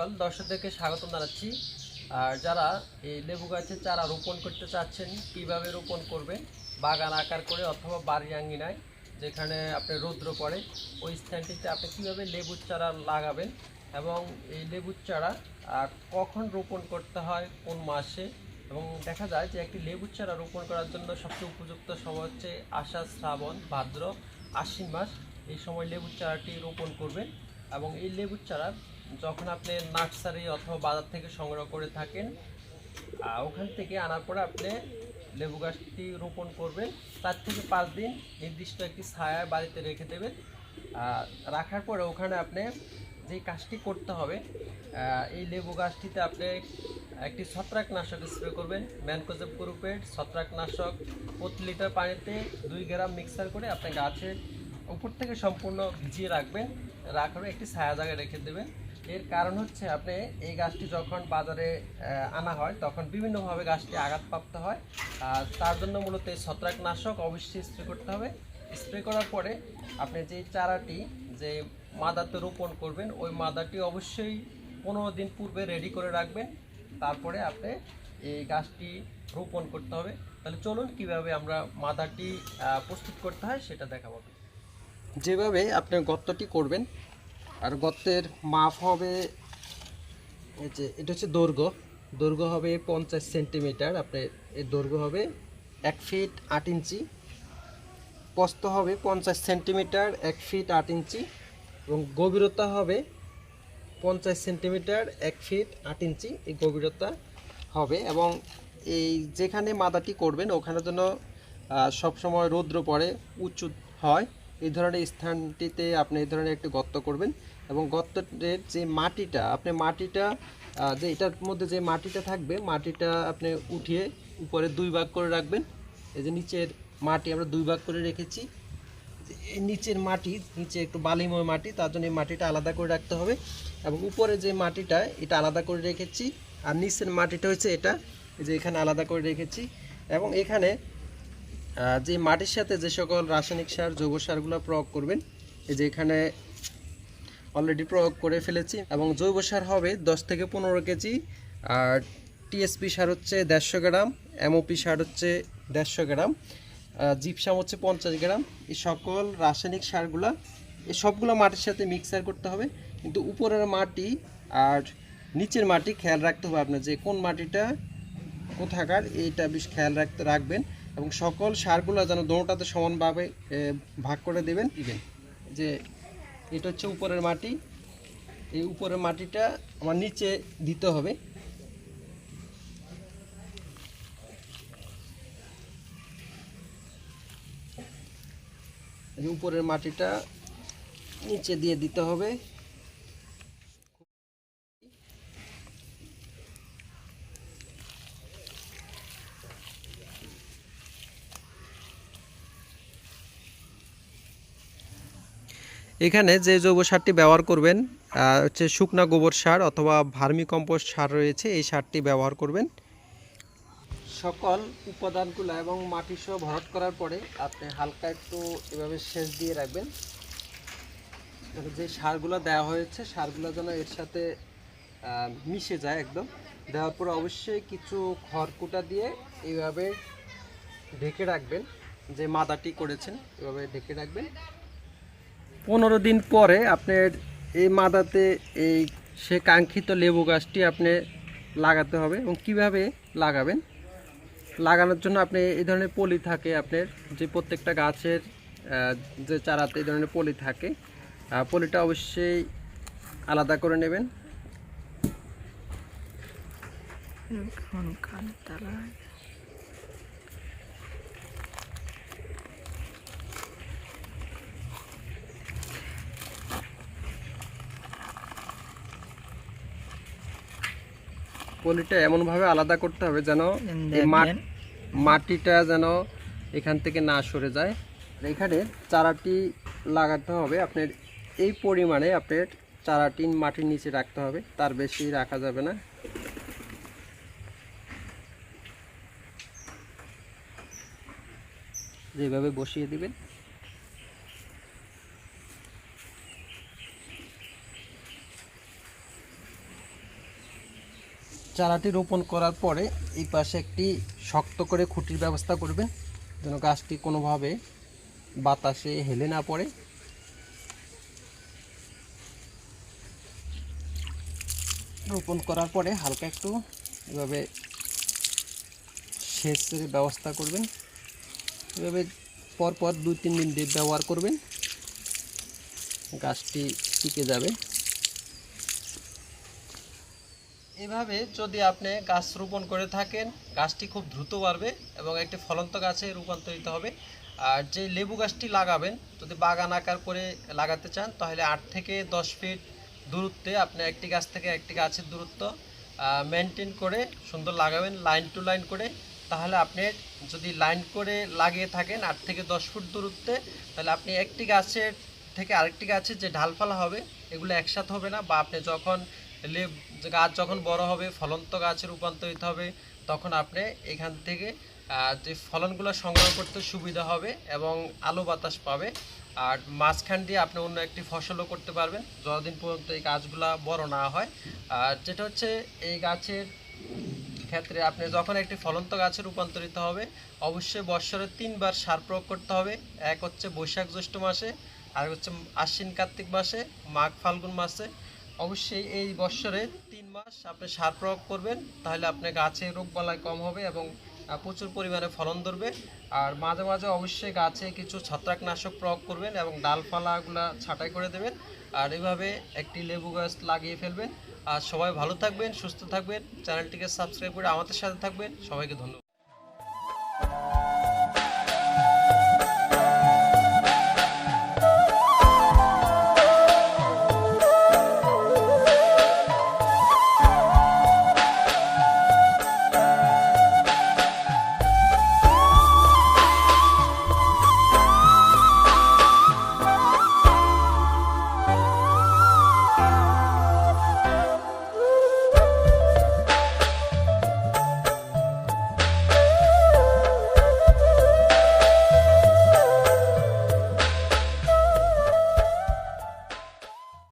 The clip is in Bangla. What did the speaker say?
সকল দর্শকদেরকে স্বাগত জানাচ্ছি। আর যারা এই লেবু গাছের চারা রোপণ করতে চাচ্ছেন, কীভাবে রোপণ করবেন? বাগান আকার করে অথবা বাড়ি আঙ্গিনায়, যেখানে আপনি রৌদ্র পড়ে, ওই স্থানটিতে আপনি কীভাবে লেবুর চারা লাগাবেন এবং এই লেবুর চারা কখন রোপণ করতে হয়, কোন মাসে? এবং দেখা যায় যে একটি লেবুর চারা রোপণ করার জন্য সবচেয়ে উপযুক্ত সময় হচ্ছে আষাঢ় শ্রাবণ, ভাদ্র আশ্বিন মাস। এই সময় লেবুর চারাটি রোপণ করবেন। এবং এই লেবুর চারা যখন আপনি নার্সারি অথবা বাজার থেকে সংগ্রহ করে থাকেন ওখান থেকে আনার পরে আপনি লেবু গাছটি রোপণ করবেন। তার থেকে পাঁচ দিন নির্দিষ্ট একটি ছায়া বাড়িতে রেখে দেবেন। রাখার পরে ওখানে আপনি যে কাজটি করতে হবে এই লেবু গাছটিতে আপনি একটি ছত্রাকনাশক স্প্রে করবেন, ম্যানকোজেব গ্রুপের ছত্রাকনাশক। প্রতি লিটার পানিতে দুই গ্রাম মিক্সার করে আপনি গাছের উপর থেকে সম্পূর্ণ ভিজিয়ে রাখবেন, রাখার একটি ছায়া জায়গায় রেখে দেবেন। এর কারণ হচ্ছে আপনি এই গাছটি যখন বাজারে আনা হয়, তখন বিভিন্নভাবে গাছটি আঘাতপ্রাপ্ত হয়। আর তার জন্য মূলত এই ছত্রাকনাশক অবশ্যই স্প্রে করতে হবে। স্প্রে করার পরে আপনি যে চারাটি, যে মাদাতে রোপণ করবেন, ওই মাদাটি অবশ্যই পনেরো দিন পূর্বে রেডি করে রাখবেন। তারপরে আপনি এই গাছটি রোপণ করতে হবে। তাহলে চলুন কীভাবে আমরা মাদাটি প্রস্তুত করতে হয় সেটা দেখাবো যেভাবে আপনি গর্তটি করবেন আর গর্তের মাপ হবে যে এটা হচ্ছে দৈর্ঘ্য দৈর্ঘ্য হবে পঞ্চাশ সেন্টিমিটার আপনার এর দৈর্ঘ্য হবে এক ফিট আট ইঞ্চি প্রস্থ হবে পঞ্চাশ সেন্টিমিটার এক ফিট আট ইঞ্চি এবং গভীরতা হবে পঞ্চাশ সেন্টিমিটার এক ফিট আট ইঞ্চি এই গভীরতা হবে এবং এই যেখানে মাদাটি করবেন ওখানে আহ, সবসময় রৌদ্র পড়ে উঁচু হয়। এই ধরনের স্থানটিতে আপনি এই ধরনের একটি গর্ত করবেন এবং গর্তের যে মাটিটা, আপনি মাটিটা যে এটার মধ্যে যে মাটিটা থাকবে, মাটিটা আপনি উঠিয়ে উপরে দুই ভাগ করে রাখবেন। এই যে নিচের মাটি আমরা দুই ভাগ করে রেখেছি। নিচের মাটি, নিচে একটু বালিময় মাটি, তার জন্য এই মাটিটা আলাদা করে রাখতে হবে। এবং উপরে যে মাটিটা, এটা আলাদা করে রেখেছি। আর নিচের মাটিটা হচ্ছে এটা যে এখানে আলাদা করে রেখেছি। এবং এখানে যে মাটির সাথে যে সকল রাসায়নিক সার, জৈব সারগুলো প্রয়োগ করবেন, এই যে এখানে অলরেডি প্রয়োগ করে ফেলেছি, এবং জৈব সার হবে দশ থেকে পনেরো কেজি, আর টিএসপি সার হচ্ছে দেড়শো গ্রাম এমওপি সার হচ্ছে দেড়শো গ্রাম জিপসাম হচ্ছে পঞ্চাশ গ্রাম। এই সকল রাসায়নিক সারগুলা, এই সবগুলো মাটির সাথে মিক্সার করতে হবে, কিন্তু উপরের মাটি আর নিচের মাটি খেয়াল রাখতে হবে আপনার যে কোন মাটিটা কোথাকার, এইটা বেশ খেয়াল রাখতে রাখবেন। এবং সকল সারগুলো যেন দোনোটাতে সমানভাবে ভাগ করে দেবেন। দিবেন। যে এটা হচ্ছে উপরের মাটি। এই উপরের মাটিটা আমার নিচে দিতে হবে। এই উপরের মাটিটা নিচে দিয়ে দিতে হবে। এখানে যে জৈব সারটি ব্যবহার করবেন হচ্ছে শুকনা গোবর সার অথবা ভার্মি কম্পোস্ট সার রয়েছে, এই সারটি ব্যবহার করবেন। সকল উপাদানগুলো এবং মাটি সহ ভরাট করার পরে আপনি হালকা একটু এভাবে সেচ দিয়ে রাখবেন। যে সারগুলো দেওয়া হয়েছে, সারগুলো যেন এর সাথে মিশে যায় একদম। দেওয়ার পরে অবশ্যই কিছু খড়কুটা দিয়ে এইভাবে ঢেকে রাখবেন, যে মাদাটি করেছেন, এভাবে ঢেকে রাখবেন। পনেরো দিন পরে আপনার এই মাদাতে এই সে কাঙ্ক্ষিত লেবু গাছটি আপনি লাগাতে হবে এবং কীভাবে লাগাবেন? লাগানোর জন্য আপনি এই ধরনের পলি থাকে আপনার, যে প্রত্যেকটা গাছের যে চারাতে এই ধরনের পলি থাকে পলিটা অবশ্যই আলাদা করে নেবেন। পলিটা এমনভাবে আলাদা করতে হবে যেন মাটিটা যেন এখান থেকে না সরে যায়। আর এখানে চারাটি লাগাতে হবে। আপনার এই পরিমাণে আপনার চারাটি মাটির নিচে রাখতে হবে। তার বেশি রাখা যাবে না। যেভাবে বসিয়ে দিবেন। চারাটি রোপণ করার পরে এই পাশে একটি শক্ত করে খুঁটির ব্যবস্থা করবেন, যেন গাছটি কোনোভাবে বাতাসে হেলে না পড়ে। রোপণ করার পরে হালকা একটু এভাবে সেচের ব্যবস্থা করবেন। এভাবে পরপর দুই তিন দিন দিয়ে ব্যবহার করবেন। গাছটি টিকে যাবে। এভাবে যদি আপনি গাছ রোপণ করে থাকেন, গাছটি খুব দ্রুত বাড়বে এবং একটি ফলন্ত গাছে রূপান্তরিত হবে। আর যে লেবু গাছটি লাগাবেন, যদি বাগান আকার করে লাগাতে চান, তাহলে আট থেকে দশ ফিট দূরত্বে আপনি একটি গাছ থেকে একটি গাছের দূরত্ব মেনটেন করে সুন্দর লাগাবেন লাইন টু লাইন করে। তাহলে আপনি যদি লাইন করে লাগিয়ে থাকেন আট থেকে দশ ফুট দূরত্বে, তাহলে আপনি একটি গাছের থেকে আরেকটি গাছের যে ডালপালা হবে, এগুলো একসাথে হবে না বা আপনি যখন লেব গাছ যখন বড় হবে, ফলন্ত গাছে রূপান্তরিত হবে, তখন আপনি এখান থেকে যে ফলনগুলো সংগ্রহ করতে সুবিধা হবে এবং আলো বাতাস পাবে। আর মাঝখান দিয়ে আপনি অন্য একটি ফসলও করতে পারবেন, যতদিন পর্যন্ত এই গাছগুলা বড় না হয়। আর যেটা হচ্ছে, এই গাছের ক্ষেত্রে আপনি যখন একটি ফলন্ত গাছে রূপান্তরিত হবে, অবশ্যই বৎসরে তিনবার সার প্রয়োগ করতে হবে। এক হচ্ছে বৈশাখ জ্যৈষ্ঠ মাসে, আর হচ্ছে আশ্বিন কার্তিক মাসে, মাঘ ফাল্গুন মাসে। অবশ্যই এই বৎসরে তিন মাস আপনি সার প্রয়োগ করবেন, তাহলে আপনার গাছে রোগ বালাই কম হবে এবং প্রচুর পরিমাণে ফলন ধরবে। আর মাঝে মাঝে অবশ্যই গাছে কিছু ছত্রাকনাশক প্রয়োগ করবেন এবং ডালপালাগুলা ছাঁটাই করে দেবেন। আর এভাবে একটি লেবু গাছ লাগিয়ে ফেলবেন। আর সবাই ভালো থাকবেন, সুস্থ থাকবেন। চ্যানেলটিকে সাবস্ক্রাইব করে আমাদের সাথে থাকবেন। সবাইকে ধন্যবাদ।